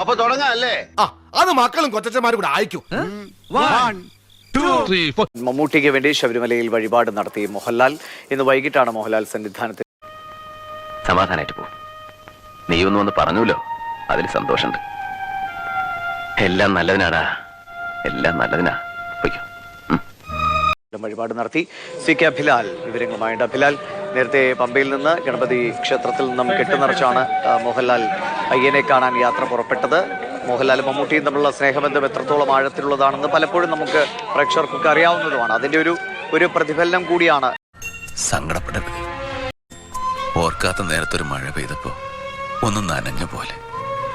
അപ്പൊ തുടങ്ങാല്ലേ? ആ അത് മക്കളും കൊച്ചന്മാരും കൂടെ അയക്കും. മമ്മൂട്ടിക്ക് വേണ്ടി ശബരിമലയിൽ വഴിപാട് നടത്തി മോഹൻലാൽ ഇന്ന് വൈകിട്ടാണ് മോഹൻലാൽ സന്നിധാനത്തിൽ സമാധാനായിട്ട് പോ. നീ ഒന്ന് വന്ന് പറഞ്ഞല്ലോ അതിൽ സന്തോഷമുണ്ട്. എല്ലാം നല്ലതിനാടാ. എല്ലാം നല്ലതിനാ. പൊയ്ക്കോ. വഴിപാട് നടത്തി. സി കെ അഭിലാൽ വിവരങ്ങളുമായിട്ട് അഭിലാൽ നേരത്തെ പമ്പയിൽ നിന്ന് ഗണപതി ക്ഷേത്രത്തിൽ നിന്നും കെട്ടുനിറച്ചാണ് മോഹൻലാൽ അയ്യനെ കാണാൻ യാത്ര പുറപ്പെട്ടത്. മോഹൻലാൽ മമ്മൂട്ടിയും തമ്മിലുള്ള സ്നേഹബന്ധം എത്രത്തോളം ആഴത്തിലുള്ളതാണെന്ന് പലപ്പോഴും നമുക്ക് പ്രേക്ഷകർക്കൊക്കെ അറിയാവുന്നതുമാണ്. അതിന്റെ ഒരു ഒരു പ്രതിഫലനം കൂടിയാണ്. സങ്കടപ്പെടരുത്. ഓർക്കാത്ത നേരത്തൊരു മഴ പെയ്തപ്പോ ഒന്നും നനഞ്ഞ പോലെ.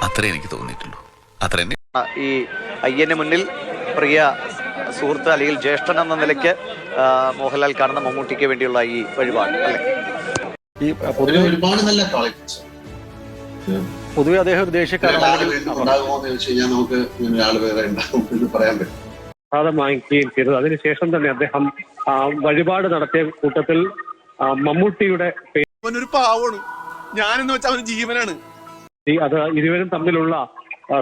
അത്രേ എനിക്ക് തോന്നിയിട്ടുള്ളൂ. അത്ര ഈ അയ്യന് മുന്നിൽ പ്രിയ സുഹൃത്ത് അല്ലെങ്കിൽ ജ്യേഷ്ഠൻ എന്ന നിലയ്ക്ക് മോഹൻലാൽ കാണുന്ന മമ്മൂട്ടിക്ക് വേണ്ടിയുള്ള ഈ വഴിപാട് അല്ലേ? പൊതുവെ ഒരുപാട് നല്ല പൊതുവെ അദ്ദേഹം ഒരു ദേഷ്യക്കാരനാണെങ്കിൽ ഉണ്ടാകുമോ എന്ന് ചോദിച്ചു കഴിഞ്ഞാൽ നമുക്ക് ഇങ്ങനെ ഒരാൾ വേറെ ഉണ്ടാകും എന്ന് പറയാൻ പറ്റും. പ്രസാദം വാങ്ങിക്കുകയും ചെയ്തത് അതിനുശേഷം തന്നെ അദ്ദേഹം വഴിപാട് നടത്തിയ കൂട്ടത്തിൽ മമ്മൂട്ടിയുടെ അവനൊരു പാവാണ് ഞാനെന്ന് വെച്ചാൽ അവന് ജീവനാണ്. അത് ഇരുവരും തമ്മിലുള്ള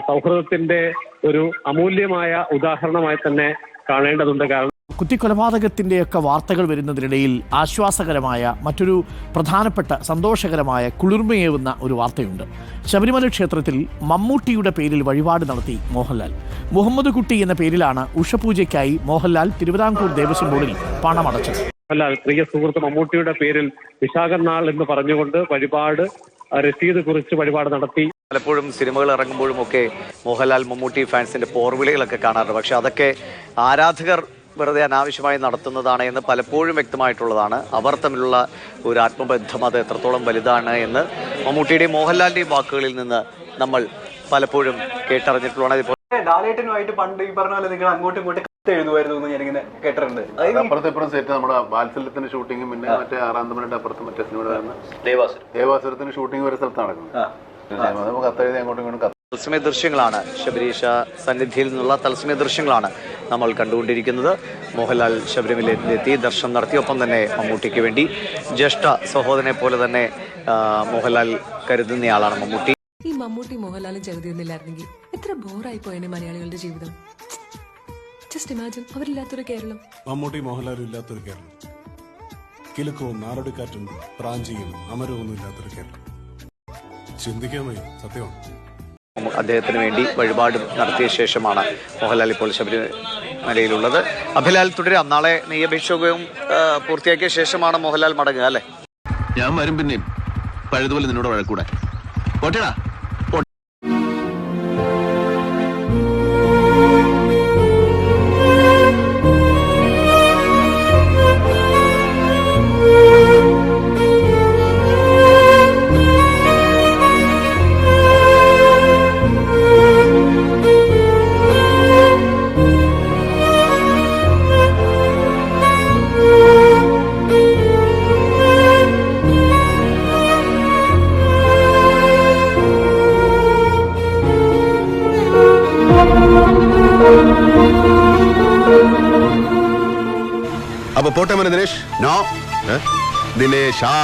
സൗഹൃദത്തിന്റെ ഒരു അമൂല്യമായ ഉദാഹരണമായി തന്നെ കാണേണ്ടതുണ്ട്. കാരണം കുത്തിക്കൊലപാതകത്തിന്റെയൊക്കെ വാർത്തകൾ വരുന്നതിനിടയിൽ ആശ്വാസകരമായ മറ്റൊരു പ്രധാനപ്പെട്ട സന്തോഷകരമായ കുളിർമയേവുന്ന ഒരു വാർത്തയുണ്ട്. ശബരിമല ക്ഷേത്രത്തിൽ മമ്മൂട്ടിയുടെ പേരിൽ വഴിപാട് നടത്തി മോഹൻലാൽ. മുഹമ്മദ് കുട്ടി എന്ന പേരിലാണ് ഉഷപൂജയ്ക്കായി മോഹൻലാൽ തിരുവിതാംകൂർ ദേവസ്വം ബോർഡിൽ പണമടച്ചത് മോഹൻലാൽ പ്രിയ സുഹൃത്ത് മമ്മൂട്ടിയുടെ പേരിൽ വിശാഖനാൾ എന്ന് പറഞ്ഞുകൊണ്ട് വഴിപാട് രസീത് കുറിച്ച് വഴിപാട് നടത്തി. പലപ്പോഴും സിനിമകൾ ഇറങ്ങുമ്പോഴും ഒക്കെ മോഹൻലാൽ മമ്മൂട്ടി ഫാൻസിന്റെ പോർവിളികളൊക്കെ കാണാറുണ്ട്. പക്ഷെ അതൊക്കെ ആരാധകർ വെറുതെ അനാവശ്യമായി നടത്തുന്നതാണ് എന്ന് പലപ്പോഴും വ്യക്തമായിട്ടുള്ളതാണ്. അവർ തമ്മിലുള്ള ഒരു ആത്മബന്ധം അത് എത്രത്തോളം വലുതാണ് എന്ന് മമ്മൂട്ടിയുടെയും മോഹൻലാലിന്റെയും വാക്കുകളിൽ നിന്ന് നമ്മൾ പലപ്പോഴും കേട്ടറിഞ്ഞിട്ടുള്ളതാണ്. ഇപ്പോൾ ലാലേട്ടനുമായിട്ട് പണ്ട് ഈ പറഞ്ഞ പോലെ നിങ്ങൾ അങ്ങോട്ടും ഇങ്ങോട്ടും കത്ത് എഴുതുമായിരുന്നു എന്ന് ഞാനിങ്ങനെ കേട്ടിട്ടുണ്ട്. അതായത് അപ്പുറത്തെ ഇപ്പുറം സെറ്റ് നമ്മുടെ വാത്സല്യത്തിന്റെ ഷൂട്ടിങ്ങും പിന്നെ മറ്റേ ആറാം തമിഴിന്റെ അപ്പുറത്ത് മറ്റേ സിനിമയുടെ ദേവാസുരത്തിന്റെ ഷൂട്ടിംഗ് ഒരു സ്ഥലത്ത് നടക്കുന്നത്. നമുക്ക് കത്തെഴുതി അങ്ങോട്ടും ഇങ്ങോട്ടും കത്ത് തത്സമയ ദൃശ്യങ്ങളാണ്. ശബരീഷ സന്നിധിയിൽ നിന്നുള്ള തത്സമയ ദൃശ്യങ്ങളാണ്. നമ്മൾ കണ്ടുകൊണ്ടിരിക്കുന്നത് മോഹൻലാൽ ശബരിമലയിലെത്തി ദർശനം നടത്തി. ഒപ്പം തന്നെ മമ്മൂട്ടിക്ക് വേണ്ടി ജ്യേഷ്ഠ സഹോദരനെ പോലെ തന്നെ മോഹൻലാൽ കരുതുന്നയാളാണ് മമ്മൂട്ടി. ഈ മമ്മൂട്ടി മോഹൻലാലും ചെറുതിയൊന്നുമില്ലായിരുന്നെങ്കിൽ എത്ര ബോറായി പോയനെ മലയാളികളുടെ ജീവിതം. ജസ്റ്റ് ഇമാജിൻ അവരില്ലാത്തൊരു കേരളം. മമ്മൂട്ടി മോഹൻലാലും ഇല്ലാത്തൊരു കേരളം. കിലുക്കവും നാടോടിക്കാറ്റും പ്രാഞ്ചിയും അമരവും ഇല്ലാത്തൊരു കേരളം. ചിന്തിക്കാൻ വയ്യ സത്യമാണ്? അദ്ദേഹത്തിന് വേണ്ടി വഴിപാട് നടത്തിയ ശേഷമാണ് മോഹൻലാൽ ഇപ്പോൾ ശബരിമലയിലുള്ളത്. അഭിലാൽ തുടരാം. നാളെ നെയ്യഭിഷേകവും പൂർത്തിയാക്കിയ ശേഷമാണ് മോഹൻലാൽ മടങ്ങുക അല്ലേ? ഞാൻ വരും പിന്നെ പഴുതുപോലെ നിന്നോട് വഴക്കൂടാ പോട്ടേടാ. പോട്ടെ മോനെ ദിനേഷ് നോ. ദിനേഷ് ആ